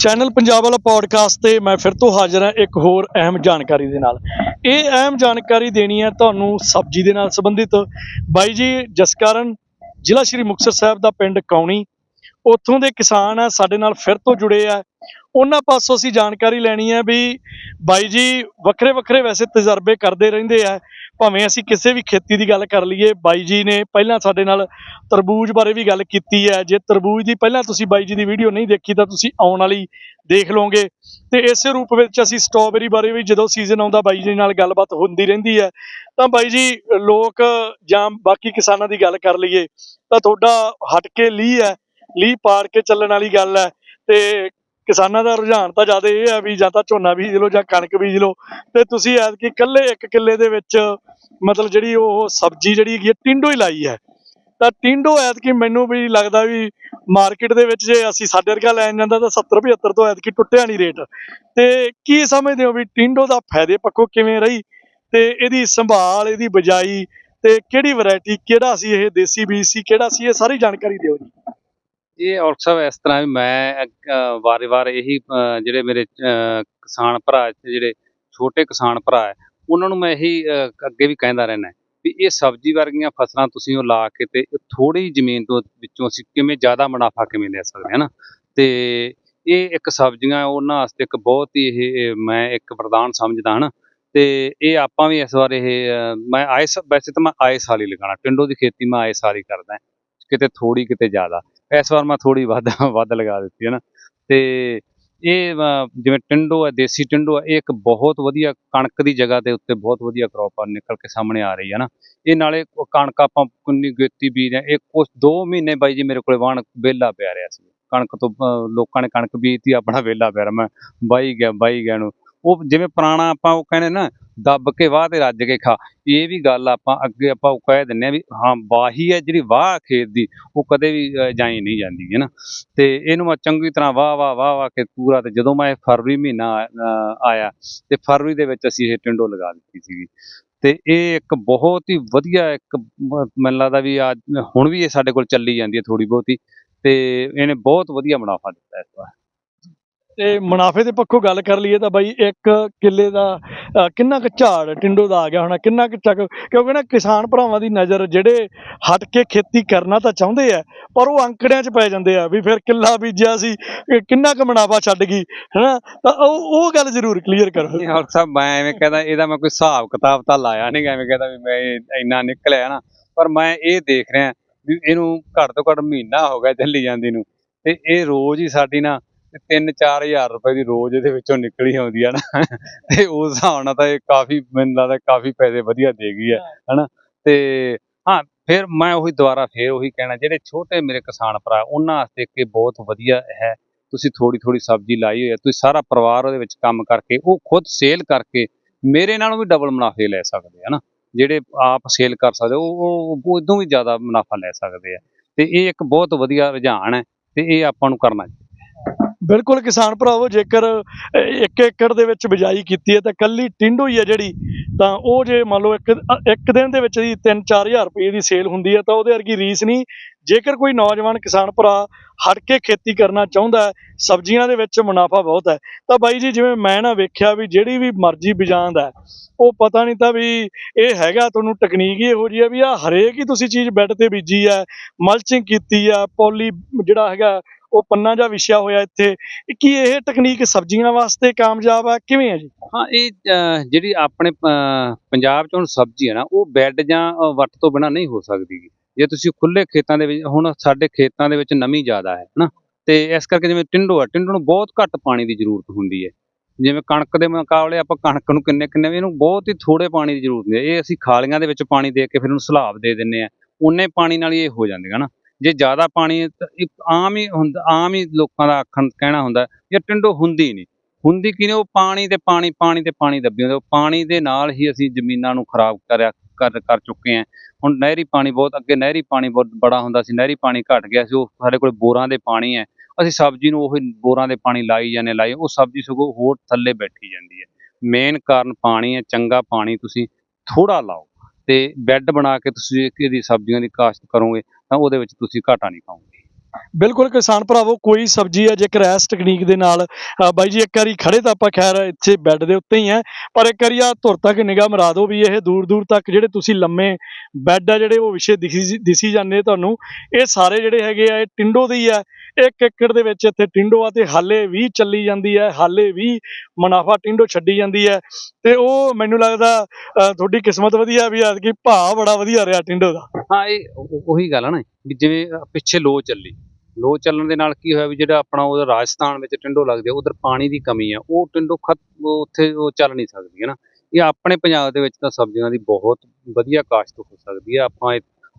Channel Punjab ਵਾਲਾ podcast ਤੇ ਮੈਂ ਫਿਰ ਤੋਂ ਹਾਜ਼ਰ ਹਾਂ ਇੱਕ ਹੋਰ ਅਹਿਮ ਜਾਣਕਾਰੀ ਦੇ ਨਾਲ। ਇਹ ਅਹਿਮ ਜਾਣਕਾਰੀ ਦੇਣੀ ਹੈ ਤੁਹਾਨੂੰ ਸਬਜ਼ੀ ਦੇ ਨਾਲ ਸੰਬੰਧਿਤ। ਬਾਈ ਜੀ, ਜਸਕਰਨ, ਜ਼ਿਲ੍ਹਾ ਸ਼੍ਰੀ ਮੁਕਤਸਰ ਸਾਹਿਬ ਦਾ ਪਿੰਡ ਕੌਣੀ। ਉੱਥੋਂ ਦੇ ਕਿਸਾਨ ਆ, ਸਾਡੇ ਨਾਲ ਫਿਰ ਤੋਂ ਜੁੜੇ ਆ। ਉਹਨਾਂ ਪਾਸੋਂ ਅਸੀਂ ਜਾਣਕਾਰੀ ਲੈਣੀ ਹੈ ਵੀ ਬਾਈ ਜੀ ਵੱਖਰੇ ਵੱਖਰੇ ਵੈਸੇ ਤਜਰਬੇ ਕਰਦੇ ਰਹਿੰਦੇ ਆ, ਭਾਵੇਂ ਅਸੀਂ ਕਿਸੇ ਵੀ ਖੇਤੀ ਦੀ ਗੱਲ ਕਰ ਲਈਏ, ਬਾਈ ਜੀ ਨੇ ਪਹਿਲਾਂ ਸਾਡੇ ਨਾਲ ਤਰਬੂਜ ਬਾਰੇ ਵੀ ਗੱਲ ਕੀਤੀ ਹੈ, ਜੇ ਤਰਬੂਜ ਦੀ ਪਹਿਲਾਂ ਤੁਸੀਂ ਬਾਈ ਜੀ ਦੀ ਵੀਡੀਓ ਨਹੀਂ ਦੇਖੀ ਤਾਂ ਤੁਸੀਂ ਆਉਣ ਵਾਲੀ ਦੇਖ ਲਓਗੇ। ਤੇ ਇਸੇ ਰੂਪ ਵਿੱਚ ਅਸੀਂ ਸਟ੍ਰਾਬੇਰੀ ਬਾਰੇ ਵੀ ਜਦੋਂ ਸੀਜ਼ਨ ਆਉਂਦਾ ਬਾਈ ਜੀ ਨਾਲ ਗੱਲਬਾਤ ਹੁੰਦੀ ਰਹਿੰਦੀ ਹੈ। ਤਾਂ ਬਾਈ ਜੀ ਲੋਕ ਜਾਂ ਬਾਕੀ ਕਿਸਾਨਾਂ ਦੀ ਗੱਲ ਕਰ ਲਈਏ, ਤਾਂ ਤੁਹਾਡਾ ਹਟ ਕੇ ਲੀਹ ਹੈ, ਲੀਹ ਪਾੜ ਕੇ ਚੱਲਣ ਵਾਲੀ ਗੱਲ ਹੈ। ਤੇ ਕਿਸਾਨਾਂ ਦਾ ਰੁਝਾਨ ਤਾਂ ਜ਼ਿਆਦਾ ਇਹ ਹੈ ਵੀ ਜਾਂ ਤਾਂ ਝੋਨਾ ਬੀਜ ਲਓ ਜਾਂ ਕਣਕ ਬੀਜ ਲਓ, ਤੇ ਤੁਸੀਂ ਐਤਕੀ ਇਕੱਲੇ ਇੱਕ ਕਿੱਲੇ ਦੇ ਵਿੱਚ ਮਤਲਬ ਜਿਹੜੀ ਉਹ ਸਬਜ਼ੀ ਜਿਹੜੀ ਹੈਗੀ ਹੈ ਟਿੰਡੋ ਹੀ ਲਾਈ ਹੈ। ਤਾਂ ਟਿੰਡੋ ਐਤਕੀ ਮੈਨੂੰ ਵੀ ਲੱਗਦਾ ਵੀ ਮਾਰਕੀਟ ਦੇ ਵਿੱਚ ਜੇ ਅਸੀਂ ਸਾਡੇ ਵਰਗਾ ਲੈਣ ਜਾਂਦਾ ਤਾਂ 70 75 ਤੋਂ ਐਤਕੀ ਟੁੱਟਿਆ ਨਹੀਂ ਰੇਟ। ਤੇ ਕੀ ਸਮਝਦੇ ਹੋ ਵੀ ਟਿੰਡੋ ਦਾ ਫਾਇਦੇ ਪੱਖੋਂ ਕਿਵੇਂ ਰਹੀ? ਤੇ ਇਹਦੀ ਸੰਭਾਲ, ਇਹਦੀ ਬਜਾਈ ਤੇ ਕਿਹੜੀ ਵੈਰਾਈਟੀ, ਕਿਹੜਾ ਸੀ ਇਹ ਦੇਸੀ ਬੀਜ ਸੀ, ਕਿਹੜਾ ਸੀ ਇਹ ਸਾਰੀ ਜਾਣਕਾਰੀ ਦਿਓ ਜੀ। ਇਹ ਔਰ ਸਾਹਿਬ ਇਸ ਤਰ੍ਹਾਂ ਵੀ ਮੈਂ ਵਾਰ-ਵਾਰ ਇਹੀ ਜਿਹੜੇ ਮੇਰੇ ਕਿਸਾਨ ਭਰਾ ਜਿਹੜੇ ਛੋਟੇ ਕਿਸਾਨ ਭਰਾ ਹੈ, ਉਹਨਾਂ ਨੂੰ ਮੈਂ ਇਹੀ ਅੱਗੇ ਵੀ ਕਹਿੰਦਾ ਰਹਿਣਾ ਵੀ ਇਹ ਸਬਜ਼ੀ ਵਰਗੀਆਂ ਫਸਲਾਂ ਤੁਸੀਂ ਉਹ ਲਾ ਕੇ ਤੇ ਥੋੜੀ ਜ਼ਮੀਨ ਤੋਂ ਵਿੱਚੋਂ ਅਸੀਂ ਕਿਵੇਂ ਜ਼ਿਆਦਾ ਮੁਨਾਫਾ ਕਿਵੇਂ ਲੈ ਸਕਦੇ ਹਾਂ ਨਾ? ਤੇ ਇਹ ਇੱਕ ਸਬਜ਼ੀਆਂ ਉਹਨਾਂ ਵਾਸਤੇ ਇੱਕ ਬਹੁਤ ਹੀ ਇਹ ਮੈਂ ਇੱਕ ਵਰਦਾਨ ਸਮਝਦਾ ਹਾਂ ਤੇ ਇਹ ਆਪਾਂ ਵੀ ਇਸ ਵਾਰ ਇਹ ਮੈਂ ਆਏ ਸ- ਵੈਸੇ ਤਾਂ ਮੈਂ ਆਏ ਸਾਲ ਹੀ ਲਗਾਉਣਾ ਟਿੰਡੋ ਦੀ ਖੇਤੀ ਮੈਂ ਆਏ ਸਾਲ ਹੀ ਕਰਦਾ, ਕਿਤੇ ਥੋੜੀ ਕਿਤੇ ਜ਼ਿਆਦਾ। ਇਸ ਵਾਰ ਮੈਂ ਥੋੜੀ ਵੱਧ ਵੱਧ ਲਗਾ ਦਿੱਤੀ ਹੈ ਨਾ। ਤੇ ਇਹ ਜਿਵੇਂ ਟਿੰਡੋ ਹੈ, ਦੇਸੀ ਟਿੰਡੋ ਹੈ, ਇਹ ਇੱਕ ਬਹੁਤ ਵਧੀਆ ਕਣਕ ਦੀ ਜਗ੍ਹਾ ਦੇ ਉੱਤੇ ਬਹੁਤ ਵਧੀਆ ਕ੍ਰੌਪ ਨਿਕਲ ਕੇ ਸਾਹਮਣੇ ਆ ਰਹੀ ਹੈ ਨਾ। ਇਹ ਨਾਲੇ ਕਣਕ ਆਪਾਂ ਕਿੰਨੀ ਗੇਤੀ ਬੀਜ ਰਹੇ ਹਾਂ। ਇਹ ਕੁਛ 2 ਮਹੀਨੇ ਬਾਈ ਜੀ ਮੇਰੇ ਕੋਲੇ ਵਾਣ ਵਿਹਲਾ ਪਿਆ ਰਿਹਾ ਸੀ। ਕਣਕ ਤੋਂ ਲੋਕਾਂ ਨੇ ਕਣਕ ਬੀਜਤੀ, ਆਪਣਾ ਵਿਹਲਾ ਪਿਆ ਰਿਹਾ। ਮੈਂ ਬਾਈ ਗਿਆ ਬਾਈ ਗਿਆ ਨੂੰ ਉਹ ਜਿਵੇਂ ਪੁਰਾਣਾ ਆਪਾਂ ਉਹ ਕਹਿੰਦੇ ਨਾ, ਦੱਬ ਕੇ ਵਾਹ ਤੇ ਰੱਜ ਕੇ ਖਾ। ਇਹ ਵੀ ਗੱਲ ਆਪਾਂ ਅੱਗੇ ਆਪਾਂ ਉਹ ਕਹਿ ਦਿੰਨੇ ਆ ਵੀ ਹਾਂ, ਵਾਹੀ ਹੈ ਜਿਹੜੀ ਵਾਹ ਖੇਤ ਦੀ, ਉਹ ਕਦੇ ਵੀ ਜਾਈ ਨਹੀਂ ਜਾਂਦੀ, ਹੈ ਨਾ। ਤੇ ਇਹਨੂੰ ਮੈਂ ਚੰਗੀ ਤਰ੍ਹਾਂ ਵਾਹ ਵਾਹ ਵਾਹ ਵਾਹ ਕੇ ਪੂਰਾ ਤੇ ਜਦੋਂ ਮੈਂ ਫਰਵਰੀ ਮਹੀਨਾ ਆਇਆ, ਤੇ ਫਰਵਰੀ ਦੇ ਵਿੱਚ ਅਸੀਂ ਇਹ ਟਿੰਡੋ ਲਗਾ ਦਿੱਤੀ ਸੀਗੀ। ਤੇ ਇਹ ਇੱਕ ਬਹੁਤ ਹੀ ਵਧੀਆ ਇੱਕ, ਮੈਨੂੰ ਲੱਗਦਾ ਵੀ ਅੱਜ, ਹੁਣ ਵੀ ਇਹ ਸਾਡੇ ਕੋਲ ਚੱਲੀ ਜਾਂਦੀ ਹੈ ਥੋੜੀ ਬਹੁਤੀ, ਤੇ ਇਹਨੇ ਬਹੁਤ ਵਧੀਆ ਮੁਨਾਫਾ ਦਿੱਤਾ ਇਸ ਵਾਰ। ਤੇ ਮੁਨਾਫੇ ਦੇ ਪੱਖੋਂ ਗੱਲ ਕਰ ਲਈਏ ਤਾਂ ਬਾਈ ਇੱਕ ਕਿੱਲੇ ਦਾ ਅਹ, ਕਿੰਨਾ ਕੁ ਝਾੜ ਟਿੰਡੋ ਦਾ ਆ ਗਿਆ ਹੋਣਾ ਕਿੰਨਾ ਕੁ ਚੱਕ ਕਿਉਂਕਿ ਨਾ ਕਿਸਾਨ ਭਰਾਵਾਂ ਦੀ ਨਜ਼ਰ ਜਿਹੜੇ ਹਟ ਕੇ ਖੇਤੀ ਕਰਨਾ ਤਾਂ ਚਾਹੁੰਦੇ ਆ ਪਰ ਉਹ ਅੰਕੜਿਆਂ 'ਚ ਪੈ ਜਾਂਦੇ ਆ ਵੀ ਫਿਰ ਕਿੱਲਾ ਬੀਜਿਆ ਸੀ ਇਹ ਕਿੰਨਾ ਕੁ ਮੁਨਾਫਾ ਛੱਡ ਗਈ ਹਨਾ? ਤਾਂ ਉਹ ਉਹ ਗੱਲ ਜ਼ਰੂਰ ਕਲੀਅਰ ਕਰੋ। ਨਹੀਂ ਹੋਰ ਸਾਹਿਬ ਮੈਂ ਐਵੇਂ ਕਹਿੰਦਾ ਇਹਦਾ ਮੈਂ ਕੋਈ ਹਿਸਾਬ ਕਿਤਾਬ ਤਾਂ ਲਾਇਆ ਨਹੀਂ ਐਵੇਂ ਕਹਿੰਦਾ ਵੀ ਮੈਂ ਇਹ ਇੰਨਾ ਨਿਕਲਿਆ ਨਾ ਪਰ ਮੈਂ ਇਹ ਦੇਖ ਰਿਹਾ ਵੀ ਇਹਨੂੰ ਘੱਟ ਤੋਂ ਘੱਟ ਮਹੀਨਾ ਹੋ ਗਿਆ ਚੱਲੀ ਜਾਂਦੀ ਨੂੰ ਤੇ ਇਹ ਰੋਜ਼ ਹੀ ਸਾਡੀ ਨਾ 3-4000 ਰੁਪਏ ਦੀ ਰੋਜ਼ ਇਹਦੇ ਵਿੱਚੋਂ ਨਿਕਲੀ ਆਉਂਦੀ ਹੈ ਨਾ। ਤੇ ਉਸ ਹਿਸਾਬ ਨਾਲ ਤਾਂ ਇਹ ਕਾਫੀ, ਮੈਨੂੰ ਲੱਗਦਾ ਕਾਫੀ ਪੈਸੇ ਵਧੀਆ ਦੇ ਗਈ ਹੈ ਹਨਾ। ਤੇ ਹਾਂ, ਫਿਰ ਮੈਂ ਉਹੀ ਦੁਬਾਰਾ ਫਿਰ ਉਹੀ ਕਹਿਣਾ, ਜਿਹੜੇ ਛੋਟੇ ਮੇਰੇ ਕਿਸਾਨ ਭਰਾ, ਉਹਨਾਂ ਵਾਸਤੇ ਕਿ ਬਹੁਤ ਵਧੀਆ ਹੈ, ਤੁਸੀਂ ਥੋੜੀ ਥੋੜੀ ਸਬਜ਼ੀ ਲਾਈ ਹੋਈ ਹੈ ਤੁਸੀਂ ਸਾਰਾ ਪਰਿਵਾਰ ਉਹਦੇ ਵਿੱਚ ਕੰਮ ਕਰਕੇ, ਉਹ ਖੁਦ ਸੇਲ ਕਰਕੇ ਮੇਰੇ ਨਾਲੋਂ ਵੀ ਡਬਲ ਮੁਨਾਫੇ ਲੈ ਸਕਦੇ ਆ ਨਾ ਜਿਹੜੇ ਆਪ ਸੇਲ ਕਰ ਸਕਦੇ, ਉਹ ਉਹ ਉਦੋਂ ਵੀ ਜ਼ਿਆਦਾ ਮੁਨਾਫਾ ਲੈ ਸਕਦੇ ਆ। ਤੇ ਇਹ ਇੱਕ ਬਹੁਤ ਵਧੀਆ ਰੁਝਾਨ ਹੈ, ਤੇ ਇਹ ਆਪਾਂ ਨੂੰ ਕਰਨਾ ਚਾਹੀਦਾ। ਬਿਲਕੁਲ ਕਿਸਾਨ ਭਰਾਵੋ ਜੇਕਰ ਅਹ, ਇੱਕ ਏਕੜ ਦੇ ਵਿੱਚ ਬਿਜਾਈ ਕੀਤੀ ਹੈ ਤਾਂ ਕੱਲੀ ਟਿੰਡੋ ਹੀ ਹੈ ਜਿਹੜੀ ਤਾਂ ਉਹ ਜੇ ਮੰਨ ਲਓ ਇੱਕ ਇੱਕ ਦਿਨ ਦੇ ਵਿੱਚ ਦੀ 3-4000 ਰੁਪਏ ਦੀ ਸੇਲ ਹੁੰਦੀ ਹੈ ਤਾਂ ਉਹਦੇ ਵਰਗੀ ਰੀਸ ਨਹੀਂ। ਜੇਕਰ ਕੋਈ ਨੌਜਵਾਨ ਕਿਸਾਨ ਭਰਾ ਹਟ ਕੇ ਖੇਤੀ ਕਰਨਾ ਚਾਹੁੰਦਾ ਹੈ ਸਬਜ਼ੀਆਂ ਦੇ ਵਿੱਚ ਮੁਨਾਫਾ ਬਹੁਤ ਹੈ ਤਾਂ ਬਾਈ ਜੀ ਜਿਵੇਂ ਮੈਂ ਨਾ ਵੇਖਿਆ ਵੀ ਜਿਹੜੀ ਵੀ ਮਰਜ਼ੀ ਬਿਜਾਂਦ ਹੈ ਉਹ ਪਤਾ ਨਹੀਂ ਤਾਂ ਵੀ ਇਹ ਹੈਗਾ ਤੁਹਾਨੂੰ ਟੈਕਨੀਕ ਹੀ ਇਹੋ ਜਿਹੀ ਹੈ ਵੀ ਆ ਹਰੇਕ ਹੀ ਤੁਸੀਂ ਚੀਜ਼ ਬੈੱਡ ਤੇ ਬੀਜੀ ਹੈ ਮਲਚਿੰਗ ਕੀਤੀ ਹੈ ਪੋਲੀ ਜਿਹੜਾ ਹੈਗਾ ਉਹ ਪੰਨਾ ਜਿਹਾ ਵਿਛਿਆ ਹੋਇਆ ਇੱਥੇ। ਕੀ ਇਹ ਤਕਨੀਕ ਸਬਜ਼ੀਆਂ ਵਾਸਤੇ ਕਾਮਯਾਬ ਆ? ਕਿਵੇਂ ਆ ਜੀ? ਹਾਂ, ਇਹ ਜਿਹੜੀ ਆਪਣੇ ਪੰਜਾਬ ਚ ਹੁਣ ਸਬਜ਼ੀ ਹੈ ਨਾ, ਉਹ ਬੈੱਡ ਜਾਂ ਵੱਟ ਤੋਂ ਬਿਨਾ ਨਹੀਂ ਹੋ ਸਕਦੀ ਜੇ ਤੁਸੀਂ ਖੁੱਲੇ ਖੇਤਾਂ ਦੇ ਵਿੱਚ, ਹੁਣ ਸਾਡੇ ਖੇਤਾਂ ਦੇ ਵਿੱਚ ਨਮੀ ਜ਼ਿਆਦਾ ਹੈ, ਹਨਾ? ਤੇ ਇਸ ਕਰਕੇ ਜਿਵੇਂ ਟਿੰਡੋ ਆ, ਟਿੰਡੋ ਨੂੰ ਬਹੁਤ ਘੱਟ ਪਾਣੀ ਦੀ ਜ਼ਰੂਰਤ ਹੁੰਦੀ ਹੈ। ਜਿਵੇਂ ਕਣਕ ਦੇ ਮੁਕਾਬਲੇ ਆਪਾਂ ਕਣਕ ਨੂੰ ਕਿੰਨੇ ਕਿੰਨੇ ਇਹਨੂੰ ਬਹੁਤ ਹੀ ਥੋੜੇ ਪਾਣੀ ਦੀ ਜ਼ਰੂਰਤ ਹੁੰਦੀ ਹੈ। ਇਹ ਅਸੀਂ ਖਾਲੀਆਂ ਦੇ ਵਿੱਚ ਪਾਣੀ ਦੇ ਕੇ ਫਿਰ ਉਹਨੂੰ ਸਲਾਬ ਦੇ ਦਿੰਨੇ ਆ ਉਨੇ ਪਾਣੀ ਨਾਲ ਹੀ ਇਹ ਹੋ ਜਾਂਦੇ ਹਨਾ? ਜੇ ਜ਼ਿਆਦਾ ਪਾਣੀ ਤਾਂ ਇੱਕ ਆਮ ਹੀ ਹੁੰਦਾ, ਆਮ ਹੀ ਲੋਕਾਂ ਦਾ ਆਖਣ, ਕਹਿਣਾ ਹੁੰਦਾ ਇਹ ਟਿੰਡੋ ਹੁੰਦੀ ਨਹੀਂ। ਹੁੰਦੀ ਕੀ ਨੇ ਉਹ ਪਾਣੀ ਤੇ ਪਾਣੀ ਪਾਣੀ ਤੇ ਪਾਣੀ ਦੱਬੀ ਹੁੰਦੇ ਉਹ ਪਾਣੀ ਦੇ ਨਾਲ ਹੀ ਅਸੀਂ ਜ਼ਮੀਨਾਂ ਨੂੰ ਖਰਾਬ ਕਰਿਆ, ਕਰ ਕਰ ਚੁੱਕੇ ਹਾਂ। ਹੁਣ ਨਹਿਰੀ ਪਾਣੀ ਬਹੁਤ, ਅੱਗੇ ਨਹਿਰੀ ਪਾਣੀ ਬਹੁਤ ਬੜਾ ਹੁੰਦਾ ਸੀ, ਨਹਿਰੀ ਪਾਣੀ ਘਟ ਗਿਆ ਸੀ, ਉਹ ਸਾਡੇ ਕੋਲ ਬੋਰਾਂ ਦੇ ਪਾਣੀ ਹੈ। ਅਸੀਂ ਸਬਜ਼ੀ ਨੂੰ ਉਹ ਬੋਰਾਂ ਦੇ ਪਾਣੀ ਲਾਈ ਜਾਂਦੇ, ਲਾਈ, ਉਹ ਸਬਜ਼ੀ ਸਗੋਂ ਹੋਰ ਥੱਲੇ ਬੈਠੀ ਜਾਂਦੀ ਹੈ। ਮੇਨ ਕਾਰਨ ਪਾਣੀ ਹੈ, ਚੰਗਾ ਪਾਣੀ ਤੁਸੀਂ ਥੋੜਾ ਲਾਓ। ਤੇ ਬੈੱਡ ਬਣਾ ਕੇ ਤੁਸੀਂ ਇਹਦੀ ਸਬਜ਼ੀਆਂ ਦੀ ਕਾਸ਼ਤ ਕਰੋਗੇ ਤਾਂ ਉਹਦੇ ਵਿੱਚ ਤੁਸੀਂ ਘਾਟਾ ਨਹੀਂ ਪਾਓਗੇ। ਬਿਲਕੁਲ ਕਿਸਾਨ ਭਰਾਵੋ, ਕੋਈ ਸਬਜ਼ੀ ਹੈ ਜੇਕਰ ਇਸ ਟੈਕਨੀਕ ਦੇ ਨਾਲ ਬਾਈ ਜੀ ਇੱਕ ਵਾਰੀ ਖੜੇ ਤਾਂ ਆਪਾਂ ਖੈਰ ਇੱਥੇ ਬੈੱਡ ਦੇ ਉੱਤੇ ਹੀ ਹੈ, ਪਰ ਇੱਕ ਵਾਰੀ ਆ ਧੁਰ ਤੱਕ ਨਿਗਾਹ ਮਰਾ ਦਿਓ ਵੀ ਇਹ ਦੂਰ ਦੂਰ ਤੱਕ ਜਿਹੜੇ ਤੁਸੀਂ ਲੰਮੇ ਬੈੱਡ ਆ ਜਿਹੜੇ ਉਹ ਵਿਸ਼ੇ ਦਿਖੀ ਦਿਸੀ ਜਾਂਦੇ ਤੁਹਾਨੂੰ, ਇਹ ਸਾਰੇ ਜਿਹੜੇ ਹੈਗੇ ਆ, ਇਹ ਟਿੰਡੋ ਦੇ ਹੀ ਆ, ਇੱਕ ਏਕੜ ਦੇ ਵਿੱਚ ਇੱਥੇ ਟਿੰਡੋ ਆ ਤੇ ਹਾਲੇ ਵੀ ਚੱਲੀ ਜਾਂਦੀ ਹੈ, ਹਾਲੇ ਵੀ ਮੁਨਾਫਾ ਟਿੰਡੋ ਛੱਡੀ ਜਾਂਦੀ ਹੈ, ਤੇ ਉਹ ਮੈਨੂੰ ਲੱਗਦਾ ਤੁਹਾਡੀ ਕਿਸਮਤ ਵਧੀਆ ਵੀ ਆ ਕਿ ਭਾਅ ਬੜਾ ਵਧੀਆ ਰਿਹਾ ਟਿੰਡੋ ਦਾ। ਹਾਂ, ਇਹ ਉਹੀ ਗੱਲ ਹੈ ਨਾ ਵੀ ਜਿਵੇਂ ਪਿੱਛੇ ਲੋ ਚੱਲੀ। ਲੋ ਚੱਲਣ ਦੇ ਨਾਲ ਕੀ ਹੋਇਆ ਵੀ ਜਿਹੜਾ ਆਪਣਾ ਉਹ ਰਾਜਸਥਾਨ ਵਿੱਚ ਟਿੰਡੋ ਲੱਗਦੇ ਉਧਰ ਪਾਣੀ ਦੀ ਕਮੀ ਆ, ਉਹ ਟਿੰਡੋ ਖਤ, ਉਹ ਉੱਥੇ ਉਹ ਚੱਲ ਨਹੀਂ ਸਕਦੀ, ਹੈ ਨਾ? ਇਹ ਆਪਣੇ ਪੰਜਾਬ ਦੇ ਵਿੱਚ ਤਾਂ ਸਬਜ਼ੀਆਂ ਦੀ ਬਹੁਤ ਵਧੀਆ ਕਾਸ਼ਤ ਹੋ ਸਕਦੀ ਹੈ ਆਪਾਂ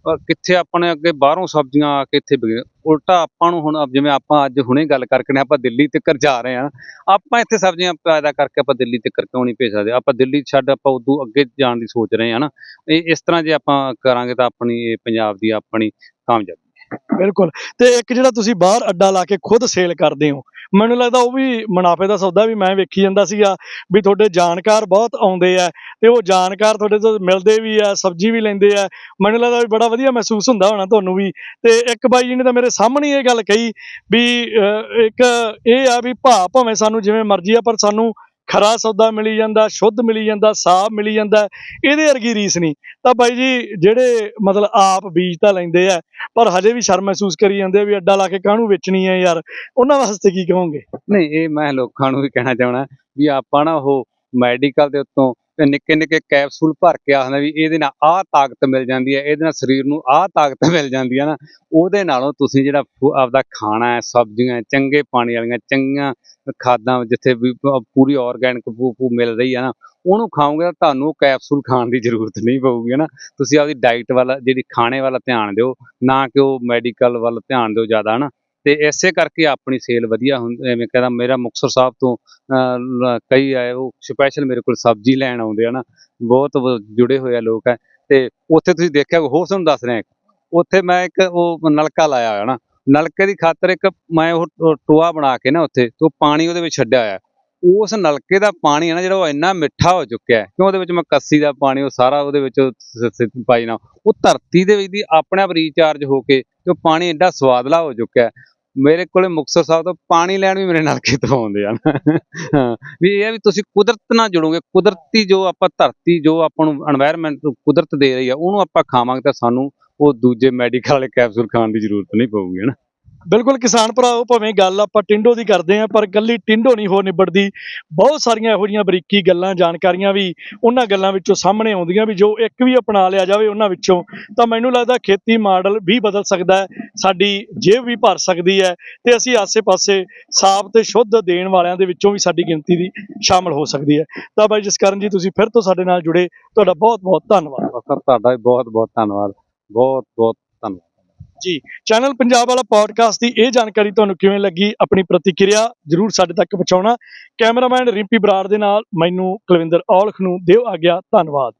ਕਿੱਥੇ ਆਪਾਂ ਨੇ ਅੱਗੇ ਬਾਹਰੋਂ ਸਬਜ਼ੀਆਂ ਆ ਕੇ ਇੱਥੇ ਵਿਕ- ਉਲਟਾ ਆਪਾਂ ਨੂੰ ਹੁਣ ਜਿਵੇਂ ਆਪਾਂ ਅੱਜ ਹੁਣੇ ਗੱਲ ਕਰਕੇ ਨੇ, ਆਪਾਂ ਦਿੱਲੀ ਤੱਕ ਜਾ ਰਹੇ ਹਾਂ। ਆਪਾਂ ਇੱਥੇ ਸਬਜ਼ੀਆਂ ਪੈਦਾ ਕਰਕੇ ਆਪਾਂ ਦਿੱਲੀ ਤੱਕ ਕਿਉਂ ਨਹੀਂ ਭੇਜ ਸਕਦੇ? ਆਪਾਂ ਦਿੱਲੀ ਛੱਡ ਆਪਾਂ ਉਦੋਂ ਅੱਗੇ ਜਾਣ ਦੀ ਸੋਚ ਰਹੇ ਹਾਂ ਨਾ। ਇਹ ਇਸ ਤਰ੍ਹਾਂ ਜੇ ਆਪਾਂ ਕਰਾਂਗੇ ਤਾਂ ਆਪਣੀ ਇਹ ਪੰਜਾਬ ਦੀ ਆਪਣੀ ਕਾਮਯਾਬੀ। ਬਿਲਕੁਲ। ਤੇ ਇੱਕ ਜਿਹੜਾ ਤੁਸੀਂ ਬਾਹਰ ਅੱਡਾ ਲਾ ਕੇ ਖੁਦ ਸੇਲ ਕਰਦੇ ਹੋ ਮੈਨੂੰ ਲੱਗਦਾ ਉਹ ਵੀ ਮੁਨਾਫੇ ਦਾ ਸੌਦਾ ਵੀ ਮੈਂ ਵੇਖੀ ਜਾਂਦਾ ਸੀਗਾ ਵੀ ਤੁਹਾਡੇ ਜਾਣਕਾਰ ਬਹੁਤ ਆਉਂਦੇ ਆ ਤੇ ਉਹ ਜਾਣਕਾਰ ਤੁਹਾਡੇ ਤੋਂ ਮਿਲਦੇ ਵੀ ਆ ਸਬਜ਼ੀ ਵੀ ਲੈਂਦੇ ਆ। ਮੈਨੂੰ ਲੱਗਦਾ ਵੀ ਬੜਾ ਵਧੀਆ ਮਹਿਸੂਸ ਹੁੰਦਾ ਹੋਣਾ ਤੁਹਾਨੂੰ ਵੀ। ਤੇ ਇੱਕ ਬਾਈ ਜੀ ਨੇ ਤਾਂ ਮੇਰੇ ਸਾਹਮਣੇ ਇਹ ਗੱਲ ਕਹੀ ਵੀ ਅਹ, ਇੱਕ ਇਹ ਆ ਵੀ ਭਾਅ ਭਾਵੇਂ ਸਾਨੂੰ ਜਿਵੇਂ ਮਰਜ਼ੀ ਆ ਪਰ ਸਾਨੂੰ ਖਰਾ ਸੌਦਾ ਮਿਲੀ ਜਾਂਦਾ, ਸ਼ੁੱਧ ਮਿਲੀ ਜਾਂਦਾ, ਸਾਫ਼ ਮਿਲੀ ਜਾਂਦਾ, ਇਹਦੇ ਵਰਗੀ ਰੀਸ ਨਹੀਂ। ਤਾਂ ਬਾਈ ਜੀ, ਜਿਹੜੇ ਮਤਲਬ ਆਪ ਬੀਜ ਤਾਂ ਲੈਂਦੇ ਆ, ਪਰ ਹਜੇ ਵੀ ਸ਼ਰਮ ਮਹਿਸੂਸ ਕਰੀ ਜਾਂਦੇ ਆ ਵੀ ਅੱਡਾ ਲਾ ਕੇ ਕਾਹਨੂੰ ਵੇਚਣੀ ਹੈ ਯਾਰ? ਉਹਨਾਂ ਵਾਸਤੇ ਕੀ ਕਹੋਗੇ? ਨਹੀਂ, ਇਹ ਮੈਂ ਲੋਕਾਂ ਨੂੰ ਵੀ ਕਹਿਣਾ ਚਾਹਣਾ ਵੀ ਆਪਾਂ ਨਾ ਉਹ ਮੈਡੀਕਲ ਦੇ ਉੱਤੋਂ ਨਿੱਕੇ ਨਿੱਕੇ ਕੈਪਸੂਲ ਭਰ ਕੇ ਆਖਦਾ ਵੀ ਇਹਦੇ ਨਾਲ ਆਹ ਤਾਕਤ ਮਿਲ ਜਾਂਦੀ ਹੈ, ਇਹਦੇ ਨਾਲ ਸਰੀਰ ਨੂੰ ਆਹ ਤਾਕਤ ਮਿਲ ਜਾਂਦੀ ਹੈ ਨਾ, ਉਹਦੇ ਨਾਲੋਂ ਤੁਸੀਂ ਜਿਹੜਾ ਫੂ- ਆਪਦਾ ਖਾਣਾ ਹੈ, ਸਬਜ਼ੀਆਂ ਚੰਗੇ ਪਾਣੀ ਵਾਲੀਆਂ, ਚੰਗੀਆਂ ਖਾਦਾਂ ਜਿੱਥੇ ਵੀ ਪ- ਪੂਰੀ ਆਰਗੈਨਿਕ ਮਿਲ ਰਹੀ ਹੈ ਨਾ, ਉਹਨੂੰ ਖਾਓਗੇ ਤਾਂ ਤੁਹਾਨੂੰ ਉਹ ਕੈਪਸੂਲ ਖਾਣ ਦੀ ਜ਼ਰੂਰਤ ਨਹੀਂ ਪਊਗੀ ਨਾ। ਤੁਸੀਂ ਆਪਦੀ ਡਾਈਟ ਵੱਲ, ਜਿਹੜੀ ਖਾਣੇ ਵੱਲ ਧਿਆਨ ਦਿਓ, ਨਾ ਕਿ ਉਹ ਮੈਡੀਕਲ ਵੱਲ ਧਿਆਨ ਦਿਓ ਜ਼ਿਆਦਾ ਨਾ। ਤੇ ਇਸੇ ਕਰਕੇ ਆਪਣੀ ਸੇਲ ਵਧੀਆ ਹੁੰਦੀ ਐਵੇਂ ਕਹਿੰਦਾ ਮੇਰਾ ਮੁਕਤਸਰ ਸਾਹਿਬ ਤੋਂ ਅਹ, ਕਈ ਆਏ ਉਹ ਸਪੈਸ਼ਲ ਮੇਰੇ ਕੋਲ ਸਬਜ਼ੀ ਲੈਣ ਆਉਂਦੇ ਆ ਨਾ ਬਹੁਤ ਜੁੜੇ ਹੋਏ ਆ ਲੋਕ ਹੈ ਤੇ ਉੱਥੇ ਤੁਸੀਂ ਦੇਖਿਆ ਹੋਰ ਤੁਹਾਨੂੰ ਦੱਸ ਰਿਹਾ ਉੱਥੇ ਮੈਂ ਇੱਕ ਉਹ ਨਲਕਾ ਲਾਇਆ ਹੋਇਆ ਨਾ ਨਲਕੇ ਦੀ ਖਾਤਰ ਇੱਕ ਮੈਂ ਉਹ ਟੋਆ ਬਣਾ ਕੇ ਨਾ ਉੱਥੇ ਤੇ ਉਹ ਪਾਣੀ ਉਹਦੇ ਵਿੱਚ ਛੱਡਿਆ ਹੋਇਆ ਉਸ ਨਲਕੇ ਦਾ ਪਾਣੀ ਹੈ ਨਾ ਜਿਹੜਾ ਉਹ ਇੰਨਾ ਮਿੱਠਾ ਹੋ ਚੁੱਕਿਆ ਹੈ ਕਿਉਂ ਉਹਦੇ ਵਿੱਚ ਮੈਂ ਕੱਸੀ ਦਾ ਪਾਣੀ ਉਹ ਸਾਰਾ ਉਹਦੇ ਵਿੱਚ ਪਾਈ ਨਾ ਉਹ ਧਰਤੀ ਦੇ ਵਿੱਚ ਦੀ ਆਪਣੇ ਆਪ ਰੀਚਾਰਜ ਹੋ ਕੇ ਕਿ ਪਾਣੀ ਐਡਾ ਸਵਾਦਲਾ ਹੋ ਚੁੱਕਾ ਹੈ, ਮੇਰੇ ਕੋਲੇ ਮੁਕਸਰ ਸਾਹਿਬ ਤੋਂ ਪਾਣੀ ਲੈਣ ਵੀ ਮੇਰੇ ਨਾਲ ਤੋਂ ਆਉਂਦੇ ਹਨ। ਵੀ ਇਹ ਆ ਵੀ ਤੁਸੀਂ ਕੁਦਰਤ ਨਾਲ ਜੁੜੋਗੇ, ਕੁਦਰਤੀ ਜੋ ਆਪਾਂ ਧਰਤੀ, ਜੋ ਆਪਾਂ ਨੂੰ এনवायरमेंट ਕੁਦਰਤ ਦੇ ਰਹੀ ਆ, ਉਹਨੂੰ ਆਪਾਂ ਖਾਵਾਂਗੇ ਤਾਂ ਸਾਨੂੰ ਉਹ ਦੂਜੇ ਮੈਡੀਕਲ ਵਾਲੇ ਕੈਪਸੂਲ ਖਾਣ ਦੀ ਜ਼ਰੂਰਤ ਨਹੀਂ ਪਊਗੀ ਹਨਾ ਬਿਲਕੁਲ ਕਿਸਾਨ ਭਰਾਓ, ਭਾਵੇਂ ਗੱਲ ਆਪਾਂ ਟਿੰਡੋ ਦੀ ਕਰਦੇ ਆਂ ਪਰ ਗੱਲੀ ਟਿੰਡੋ ਨਹੀਂ ਹੋ ਨਿਬੜਦੀ। ਬਹੁਤ ਸਾਰੀਆਂ ਇਹੋ ਜਿਹੀਆਂ ਬਰੀਕੀ ਗੱਲਾਂ, ਜਾਣਕਾਰੀਆਂ ਵੀ ਉਹਨਾਂ ਗੱਲਾਂ ਵਿੱਚੋਂ ਸਾਹਮਣੇ ਆਉਂਦੀਆਂ ਵੀ ਜੋ ਇੱਕ ਵੀ ਅਪਣਾ ਲਿਆ ਜਾਵੇ ਉਹਨਾਂ ਵਿੱਚੋਂ, ਤਾਂ ਮੈਨੂੰ ਲੱਗਦਾ ਖੇਤੀ ਮਾਡਲ ਵੀ ਬਦਲ ਸਕਦਾ ਹੈ, ਸਾਡੀ ਜੇਬ ਵੀ ਭਰ ਸਕਦੀ ਹੈ ਤੇ ਅਸੀਂ ਆਸੇ-ਪਾਸੇ ਸਾਫ਼ ਤੇ ਸ਼ੁੱਧ ਦੇਣ ਵਾਲਿਆਂ ਦੇ ਵਿੱਚੋਂ ਵੀ ਸਾਡੀ ਗਿਣਤੀ ਦੀ ਸ਼ਾਮਲ ਹੋ ਸਕਦੀ ਹੈ। ਤਾਂ ਬਾਈ ਜਸਕਰਨ ਜੀ, ਤੁਸੀਂ ਫਿਰ ਤੋਂ ਸਾਡੇ ਨਾਲ ਜੁੜੇ, ਤੁਹਾਡਾ ਬਹੁਤ-ਬਹੁਤ ਧੰਨਵਾਦ। ਸਰ, ਤੁਹਾਡਾ ਵੀ ਬਹੁਤ ਬਹੁਤ ਧੰਨਵਾਦ। ਬਹੁਤ ਬਹੁਤ ਜੀ ਚੈਨਲ ਪੰਜਾਬ ਵਾਲਾ ਪੋਡਕਾਸਟ ਦੀ ਇਹ ਜਾਣਕਾਰੀ ਤੁਹਾਨੂੰ ਕਿਵੇਂ ਲੱਗੀ? ਆਪਣੀ ਪ੍ਰਤੀਕਿਰਿਆ ਜਰੂਰ ਸਾਡੇ ਤੱਕ ਪਹੁੰਚਾਉਣਾ। ਕੈਮਰਾਮੈਨ ਰਿੰਪੀ ਬਰਾੜ ਦੇ ਨਾਲ ਮੈਨੂੰ ਕੁਲਵਿੰਦਰ ਔਲਖ ਨੂੰ ਦਿਓ ਆਗਿਆ, ਧੰਨਵਾਦ।